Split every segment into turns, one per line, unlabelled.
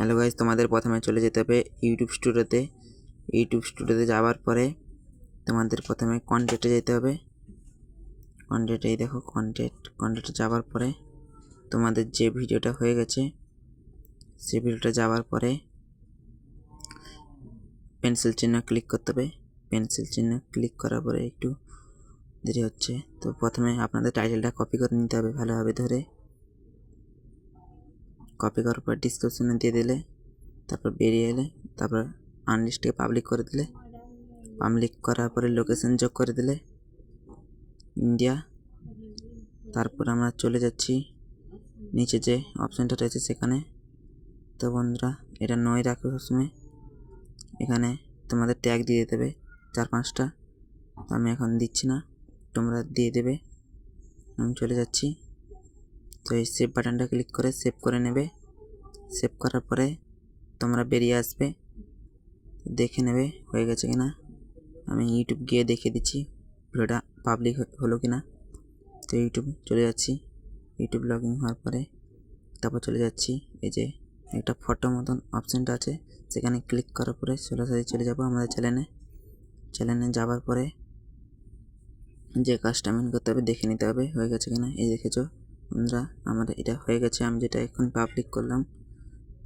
Hello guys তোমাদের প্রথমে চলে যেতে হবে ইউটিউব স্টুডিওতে। ইউটিউব স্টুডিওতে যাওয়ার পরে তোমাদের প্রথমে কন্টেন্টে যেতে হবে। কন্টেন্ট এই দেখো কন্টেন্ট কন্টেন্টে যাওয়ার পরে তোমাদের যে ভিডিওটা হয়ে গেছে, সে ভিডিওটা যাওয়ার পরে পেন্সিল চিহ্ন ক্লিক করতে হবে। পেন্সিল চিহ্ন ক্লিক করার পরে একটু দেরি হচ্ছে। তো প্রথমে আপনাদের টাইটেলটা কপি করে নিতে হবে ভালোভাবে ধরে। কপি করার পর ডিসক্রিপশনে দিয়ে দিলে, তারপর বেরিয়ে এলে, তারপর আনলিস্টকে পাবলিক করে দিলে। পাবলিক করার পরে লোকেশন যোগ করে দিলে ইন্ডিয়া তারপর আমরা চলে যাচ্ছি নিচে যে অপশানটা রয়েছে সেখানে। তো বন্ধুরা, এটা নয় রাখো সবসময়। এখানে তোমাদের ট্যাগ দিয়ে দেবে চার পাঁচটা। তো আমি এখন দিচ্ছি না, তোমরা দিয়ে দেবে। আমি চলে যাচ্ছি। তো এই সেভ বাটনটা ক্লিক করে সেভ করে নেবে। সেভ করার পরে তোমরা বেরিয়ে আসবে। দেখে নেবে হয়ে গেছে কি না আমি ইউটিউব গিয়ে দেখে দিচ্ছি ভিডিওটা পাবলিক হলো কি না তো ইউটিউব চলে যাচ্ছি। ইউটিউব লগ হওয়ার পরে তারপর চলে যাচ্ছি। এই যে একটা ফটো মতন অপশানটা আছে, সেখানে ক্লিক করার পরে সরাসরি চলে যাব আমাদের চ্যানেলে চ্যানেলে যাওয়ার পরে যে কাজটা মেন করতে হবে দেখে নিতে হবে হয়ে গেছে কিনা। এই দেখেছ বন্ধুরা, আমার এটা হয়ে গেছে। আমি যেটা এখন পাবলিক করলাম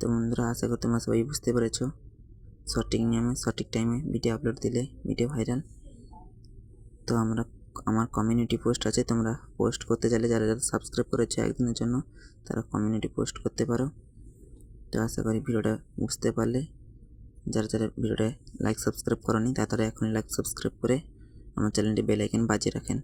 তো বন্ধুরা, আশা করি তোমরা সবাই বুঝতে পেরেছ। সঠিক নিয়মে, সঠিক টাইমে ভিডিও আপলোড দিলে ভিডিও ভাইরাল তো আমরা, আমার কমিউনিটি পোস্ট আছে, তোমরা পোস্ট করতে চাইলে যারা যারা সাবস্ক্রাইব করেছ একদিনের জন্য, তারা কমিউনিটি পোস্ট করতে পারো। তো আশা করি ভিডিওটা বুঝতে পারলে, যারা যারা ভিডিওটা লাইক সাবস্ক্রাইব করনি, তারা এখনই লাইক সাবস্ক্রাইব করে আমার চ্যানেলটি বেল আইকন বাজিয়ে রাখেন।